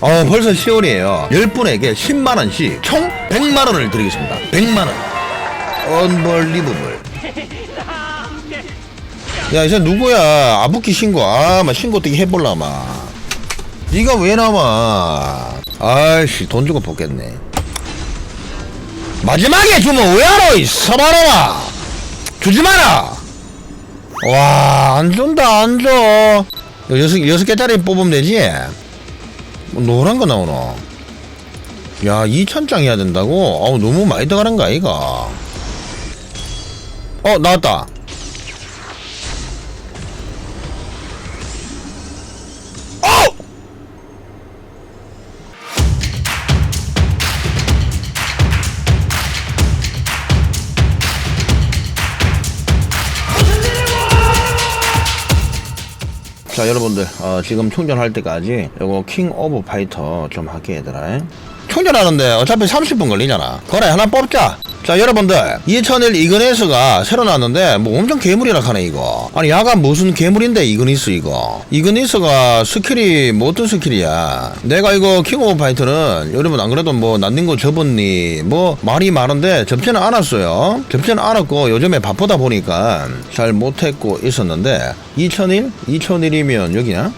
어, 벌써 10월이에요. 10분에게 10만원씩 총 100만원을 드리겠습니다. 100만원. 언벌리버블. 야, 이제 누구야? 아부키 신고. 아, 막 신고 어떻게 해볼라, 막. 니가 왜 나와? 아이씨, 돈 주고 뽑겠네. 마지막에 주면 왜 하노, 이 서바라와! 주지 마라! 와, 안 준다, 안 줘. 이거 여섯, 여섯 개짜리 뽑으면 되지? 뭐 노란 거 나오노? 야, 2천장 해야 된다고? 어우, 너무 많이 들어가는 거 아이가? 어, 나왔다. 자 여러분들 어, 지금 충전할 때까지 요거 킹 오브 파이터 좀 할게 얘들아. 충전하는데 어차피 30분 걸리잖아. 그래 하나 뽑자 자 여러분들 2001 이그네스가 새로 나왔는데 뭐 엄청 괴물이라 하네 이거 아니 야가 무슨 괴물인데 이그니스 이거 이그니스가 스킬이 뭐 어떤 스킬이야 내가 이거 킹 오브 파이터는 여러분 안 그래도 뭐 난닝고 접었니 뭐 말이 많은데 접지는 않았어요 접지는 않았고 요즘에 바쁘다 보니까 잘 못했고 있었는데 2001? 2001이면 여기냐?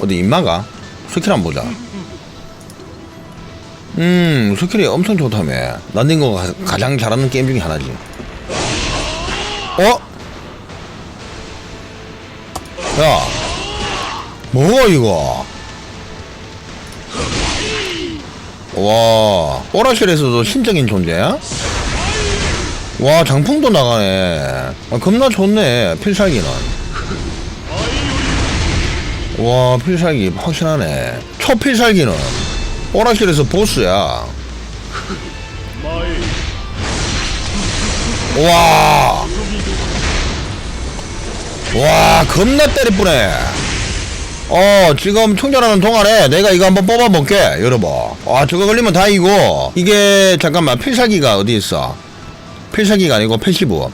어디 임마가? 스킬 한번 보자 음, 스킬이 엄청 좋다며. 난닝거가 가- 가장 잘하는 게임 중에 하나지. 어? 야, 뭐야 이거? 와, 오라실에서도 신적인 존재야? 와, 장풍도 나가네. 아, 겁나 좋네, 필살기는. 와, 필살기 확실하네. 초필살기는 오라실에서 보스야. 와. 와, 겁나 때리쁘네. 어, 지금 충전하는 동안에 내가 이거 한번 뽑아볼게. 열어봐. 와, 저거 걸리면 다이고. 이게, 잠깐만, 필살기가 어디 있어? 필살기가 아니고 패시브.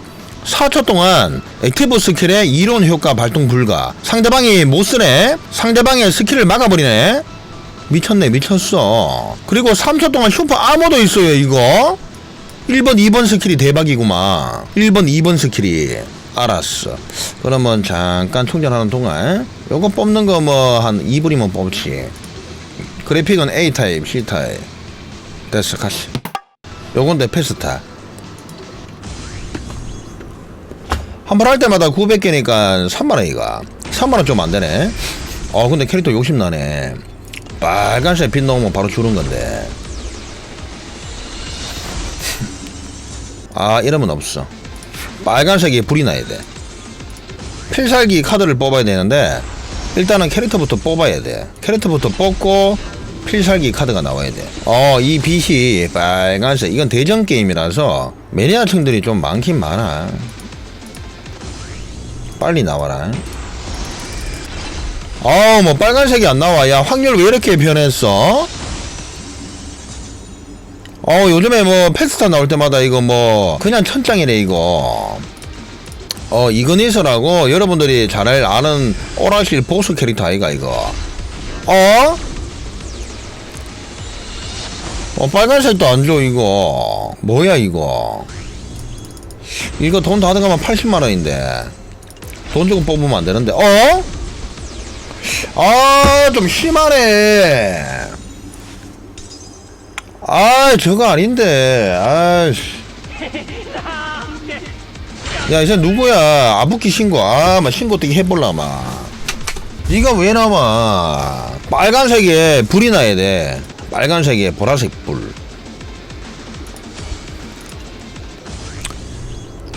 4초 동안 액티브 스킬의 이론 효과 발동 불가. 상대방이 못 쓰네? 상대방의 스킬을 막아버리네? 미쳤네, 미쳤어. 그리고 3초 동안 슈퍼 아머도 있어요, 이거. 1번, 2번 스킬이 대박이구만. 1번, 2번 스킬이. 알았어. 그러면 잠깐 충전하는 동안 요거 뽑는 거 뭐 한 2분이면 뽑지. 그래픽은 A타입, C타입. 됐어, 가시. 요건 내 패스타. 한 번 할 때마다 900개니까 3만원 이가. 3만원 좀 안 되네. 어, 근데 캐릭터 욕심나네. 빨간색 빛 나오면 바로 주는 건데. 아, 이러면 없어. 빨간색이 불이 나야 돼. 필살기 카드를 뽑아야 되는데, 일단은 캐릭터부터 뽑아야 돼. 캐릭터부터 뽑고, 필살기 카드가 나와야 돼. 어, 이 빛이 빨간색. 이건 대전 게임이라서, 매니아층들이 좀 많긴 많아. 빨리 나와라. 어, 뭐 빨간색이 안 나와. 야, 확률 왜 이렇게 변했어? 어, 요즘에 뭐 패스타 나올 때마다 이거 뭐 그냥 천장이래 이거. 어, 이그니스라고 여러분들이 잘 아는 오라실 보스 캐릭터 아이가 이거. 어? 어, 빨간색도 안 줘, 이거. 뭐야, 이거. 이거 돈 다 들어가면 80만원인데. 돈 주고 뽑으면 안 되는데. 어? 아, 좀 심하네. 아, 저거 아닌데. 아이씨. 야, 이제 누구야? 아부키 신고. 아, 막 신고 어떻게 해볼라, 막. 니가 왜 나와? 빨간색에 불이 나야 돼. 빨간색에 보라색 불.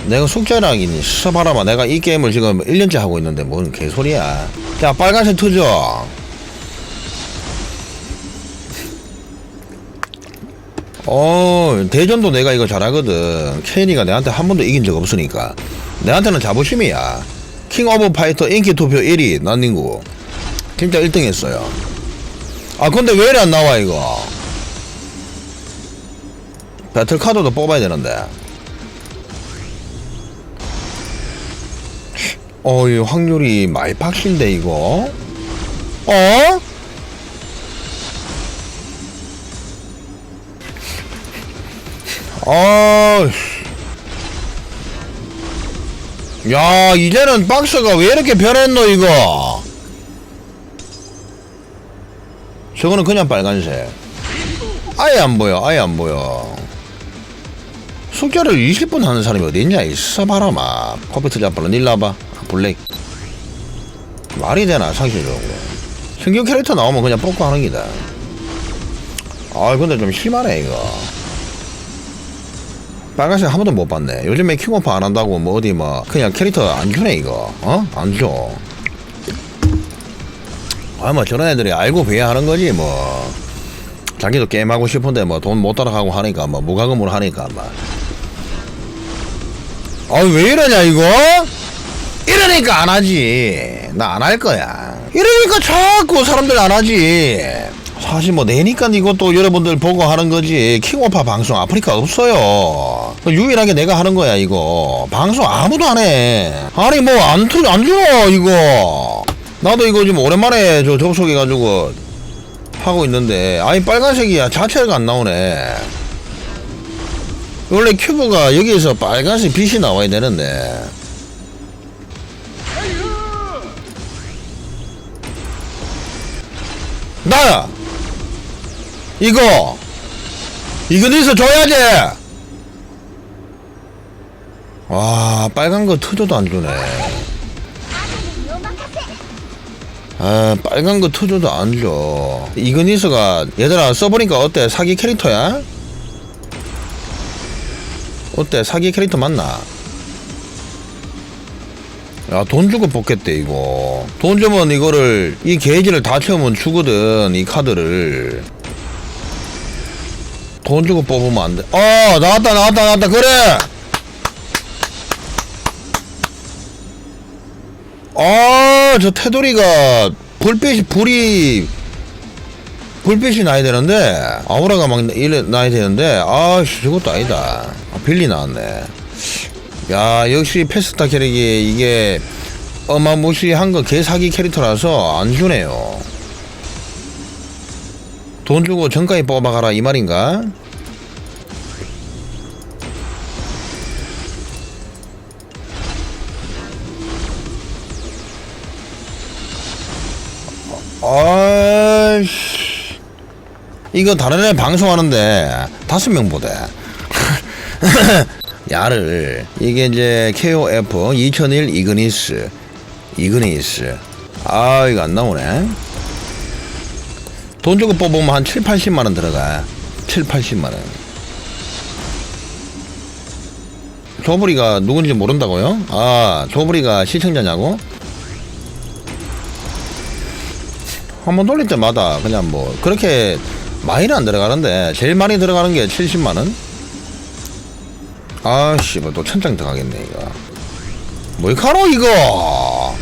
내가 숙제라기니 스바라마 내가 이 게임을 지금 1년째 하고 있는데 뭔 개소리야. 자 빨간색 터져. 어 대전도 내가 이거 잘하거든. 케인이가 내한테 한 번도 이긴 적 없으니까. 내한테는 자부심이야. 킹 오브 파이터 인기 투표 1위 난닝구. 진짜 1등 했어요. 아 근데 왜 이래 안 나와 이거? 배틀 카드도 뽑아야 되는데 어이 확률이 많이 팍신데 이거 어? 아, 야 이제는 박스가 왜 이렇게 변했노 이거? 저거는 그냥 빨간색. 아예 안 보여, 아예 안 보여. 숙제를 20분 하는 사람이 어디 있냐 있어봐라마 커피 트자빨로 일나봐. 블랙. 말이 되나, 상식적으로. 신규 캐릭터 나오면 그냥 뽑고 하는 기다. 아, 근데 좀 심하네, 이거. 빨간색 한 번도 못 봤네. 요즘에 킹오프 안 한다고 뭐 어디 뭐 그냥 캐릭터 안 주네 이거. 어? 안 줘. 아뭐 저런 애들이 알고 배회하는 거지 뭐. 자기도 게임하고 싶은데 뭐 돈 못 따라가고 하니까 뭐 무과금으로 하니까 뭐. 아왜 이러냐 이거? 이러니까 안 하지. 나 안 할 거야. 이러니까 자꾸 사람들 안 하지. 사실 뭐 내니까 이것도 여러분들 보고 하는 거지. 킹오파 방송 아프리카 없어요. 유일하게 내가 하는 거야 이거. 방송 아무도 안 해. 아니 뭐안 안줘 이거. 나도 이거 지금 오랜만에 저 접속해가지고 하고 있는데 아니 빨간색이야 자체가 안 나오네. 원래 큐브가 여기에서 빨간색 빛이 나와야 되는데. 나야 이거 이거 어디서 줘야지. 와 빨간 거 터져도 안 주네. 아 빨간 거 터져도 안줘. 이그니스가 얘들아 써보니까 어때? 사기 캐릭터야? 어때? 사기 캐릭터 맞나? 야, 돈 주고 뽑겠대, 이거. 돈 주면 이거를, 이 게이지를 다 채우면 주거든, 이 카드를. 돈 주고 뽑으면 안 돼. 어, 나왔다, 나왔다, 나왔다, 그래! 아, 저 테두리가, 불빛이, 불이, 불빛이 나야 되는데, 아우라가 막 이래 나야 되는데, 아, 씨, 저것도 아니다. 아, 빌리 나왔네. 야 역시 페스타 캐릭이 이게 어마무시한 거 개사기 캐릭터라서 안 주네요. 돈 주고 정가에 뽑아가라 이 말인가? 아이씨 이거 다른 애 방송하는데 다섯 명 보대. 야를 이게 이제 KOF 2001 이그니스 이그니스 아 이거 안 나오네 돈 주고 뽑으면 한 7, 80만 원 들어가 7, 80만 원 조부리가 누군지 모른다고요? 아 조부리가 시청자냐고? 한번 돌릴 때마다 그냥 뭐 그렇게 많이는 안 들어가는데 제일 많이 들어가는 게 70만 원? 아씨, 뭐 또 천장 들어가겠네, 이거. 뭘 가노, 이거?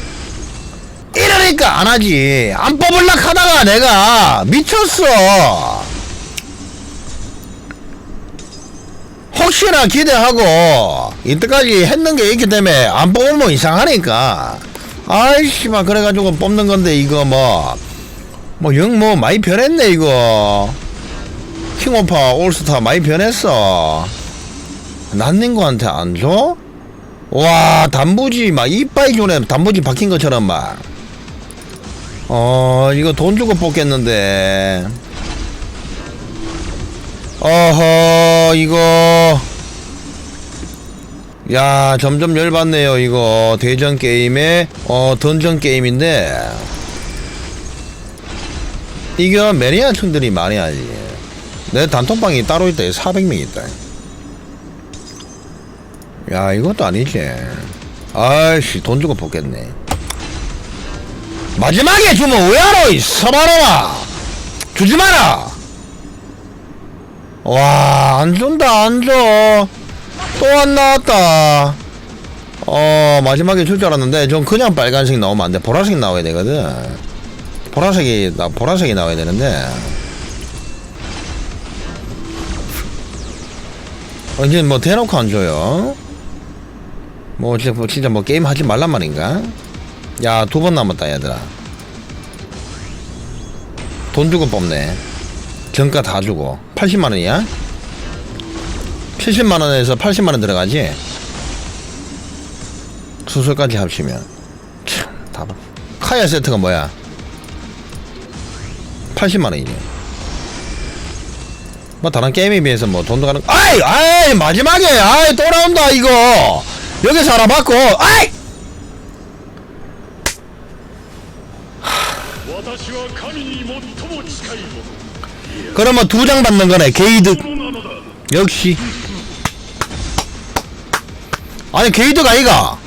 이러니까 안 하지. 안 뽑을라 하다가 내가 미쳤어. 혹시나 기대하고 이때까지 했는 게 있기 때문에 안 뽑으면 이상하니까. 아이씨, 막 그래가지고 뽑는 건데, 이거 뭐. 뭐, 영 뭐, 많이 변했네, 이거. 킹오파 올스타 많이 변했어. 난닝거한테 안 줘? 와 단무지 막 이빠이 존에 단무지 박힌 것처럼 막. 어 이거 돈 주고 뽑겠는데. 어허 이거. 야 점점 열받네요 이거 대전 게임의 어 던전 게임인데. 이거 매니아층들이 많이 하지. 내 단톡방이 따로 있다. 400명 있다. 야 이것도 아니지. 아이씨 돈 주고 뽑겠네. 마지막에 주면 왜 하노 이 서바로마 주지 마라! 와 안준다 안줘. 또 안 나왔다. 어 마지막에 줄 줄 알았는데 전 그냥 빨간색 나오면 안돼. 보라색 나와야 되거든. 보라색이 나 보라색이 나와야 되는데. 어, 이제 뭐 대놓고 안 줘요 뭐 진짜 뭐, 진짜 뭐 게임 하지 말란 말인가? 야 두 번 남았다 얘들아. 돈 주고 뽑네. 정가 다 주고. 80만원이야? 70만원에서 80만원 들어가지? 수술까지 합치면. 참 답은 카야 세트가 뭐야? 80만원이지 뭐 다른 게임에 비해서 뭐 돈도 가는 아이 아이 마지막에! 아이 또 나온다 이거 여기서 알아봤고. 아이! 그러면 두 장 받는 거네 게이드. 역시. 아니 게이드가 아이가.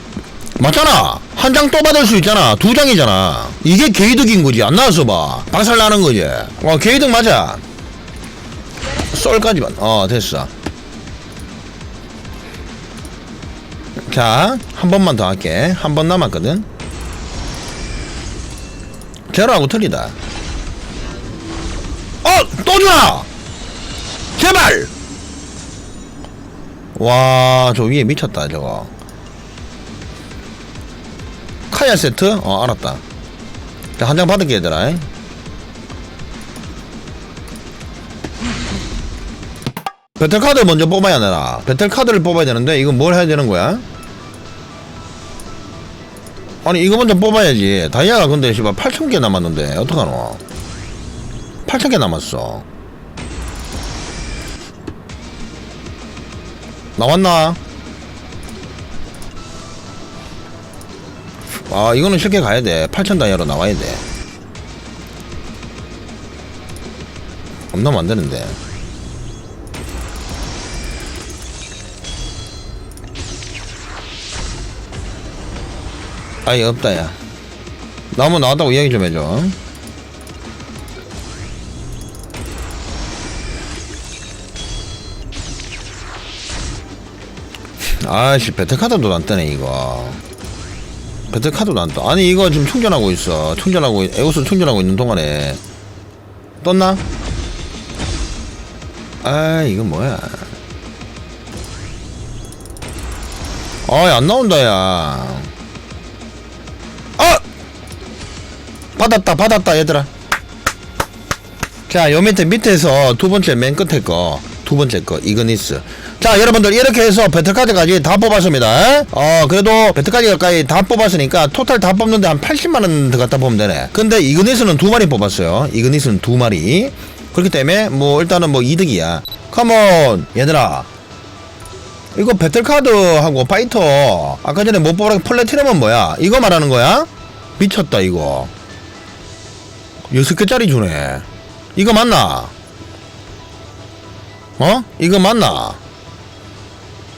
맞잖아. 한 장 또 받을 수 있잖아. 두 장이잖아. 이게 게이득인 거지. 안 나왔어 봐. 박살 나는 거지. 어, 와 게이득 맞아. 썰까지만. 어 됐어. 자 한 번만 더 할게 한 번 남았거든 제로하고 틀리다 어! 또 주나! 제발! 와, 저 위에 미쳤다, 저거. 카야 세트? 어, 알았다. 자, 한 장 받을게, 얘들아. 배틀카드 먼저 뽑아야 되나? 배틀카드를 뽑아야 되는데, 이거 뭘 해야 되는 거야? 아니, 이거 먼저 뽑아야지. 다이아가 근데, 씨발, 8,000개 남았는데, 어떡하노? 8,000개 남았어. 나왔나? 아 이거는 쉽게 가야 돼. 8천 다이아로 나와야 돼. 안 나면 안 되는데. 아예 없다 야. 나무 나왔다고 이야기 좀 해줘. 아씨 배틀카드도 안 뜨네 이거 배틀카드도 안 떠. 아니 이거 지금 충전하고 있어 충전하고 에어스 충전하고 있는 동안에 떴나? 아 이거 뭐야 아안 나온다 야 받았다 받았다 얘들아 자, 요 밑에 밑에서 두 번째 맨 끝에 거, 두 번째 거, 이그니스. 자, 여러분들 이렇게 해서 배틀카드까지 다 뽑았습니다. 어, 그래도 배틀카드까지 다 뽑았으니까 토탈 다 뽑는데 한 80만 원 들어갔다 보면 되네. 근데 이그니스는 두 마리 뽑았어요. 이그니스는 두 마리. 그렇기 때문에 뭐 일단은 뭐 이득이야. 컴온, 얘들아. 이거 배틀카드하고 파이터 아까 전에 못 뽑은 플래티넘은 뭐야? 이거 말하는 거야? 미쳤다 이거. 여섯 개짜리 주네. 이거 맞나? 어? 이거 맞나?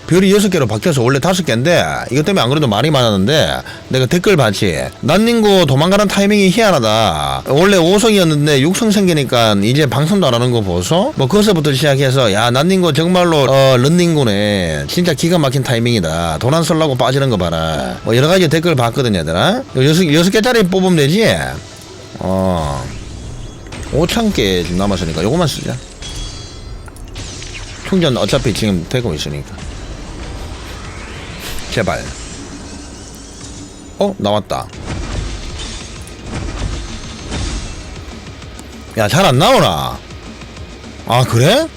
별이 여섯 개로 바뀌어서 원래 다섯 개인데 이것 때문에 안 그래도 말이 많았는데 내가 댓글 봤지 난닝구 도망가는 타이밍이 희한하다 원래 5성이었는데 6성 생기니까 이제 방송도 안 하는 거 보소 뭐 그것부터 시작해서 야 난닝구 정말로 어 런닝구네 진짜 기가 막힌 타이밍이다 돈 안 쓸라고 빠지는 거 봐라 뭐 여러 가지 댓글 봤거든 얘들아 여섯, 여섯 개짜리 뽑으면 되지 어 5,000개 지금 남았으니까 요거만 쓰자 충전 어차피 지금 되고 있으니까 제발 어? 나왔다 야 잘 안 나오나 아 그래?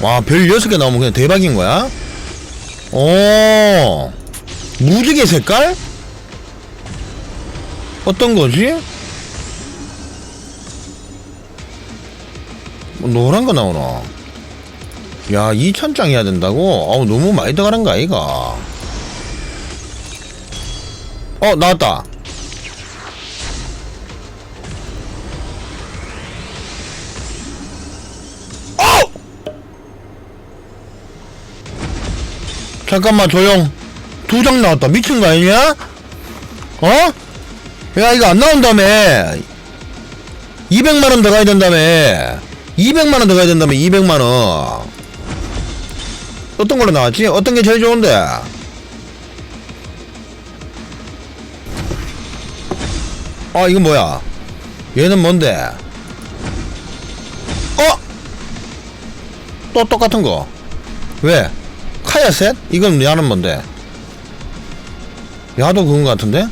와 별 6개 나오면 그냥 대박인 거야? 오 무지개 색깔? 어떤 거지? 뭐 노란 거 나오나? 야, 2천장 해야 된다고? 어우, 너무 많이 들어가는 거 아이가? 어, 나왔다. 어! 잠깐만, 조용. 두 장 나왔다. 미친 거 아니냐? 어? 야, 이거 안 나온다며. 200만원 더 가야 된다며. 200만원 더 가야 된다며, 200만원. 어떤 걸로 나왔지? 어떤 게 제일 좋은데? 아, 이건 뭐야? 얘는 뭔데? 어? 또 똑같은 거. 왜? 카야셋? 이건 야는 뭔데? 야도 그건 거 같은데?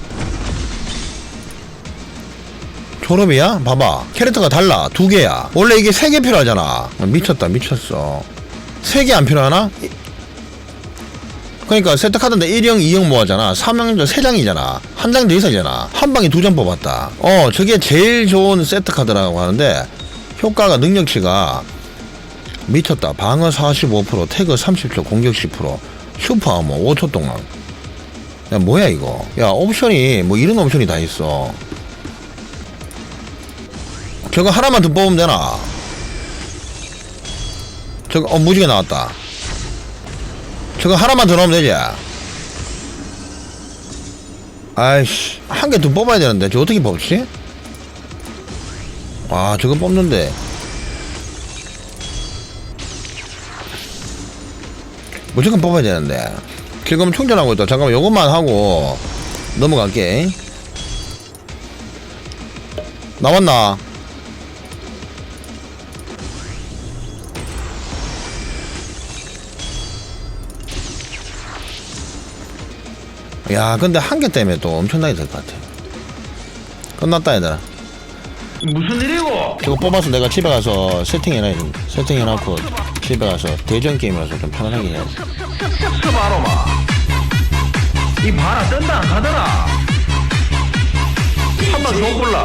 졸업이야? 봐봐 캐릭터가 달라 두 개야 원래 이게 세 개 필요하잖아 아, 미쳤다 미쳤어 세 개 안 필요하나? 이- 그러니까 카드인데 1형, 2형 모아잖아. 3형인데 3장이잖아. 한 장 더 이상이잖아. 한 방에 두 장 뽑았다. 어, 저게 제일 좋은 세트 카드라고 하는데 효과가 능력치가 미쳤다. 방어 45%, 태그 30초, 공격 10%, 슈퍼 아머 5초 동안. 야, 뭐야 이거? 야, 옵션이 뭐 이런 옵션이 다 있어. 저거 하나만 더 뽑으면 되나? 저거 어 무지개 나왔다. 저거 하나만 더 넣으면 되지? 아이씨 한 개 더 뽑아야 되는데 저 어떻게 뽑지? 아 저거 뽑는데 무조건 뽑아야 되는데 지금 충전하고 있다 잠깐만 요것만 하고 넘어갈게 나왔나? 야 근데 한 개 때문에 또 엄청나게 될 것 같아 끝났다 얘들아 무슨 일이고? 저거 뽑아서 내가 집에 가서 세팅해놔야 돼 세팅해놓고 집에 가서 대전 게임이라서 좀 편안하게 해야지 스바로마. 이 바라 뜬다 안 가더라. 한번 더 골라.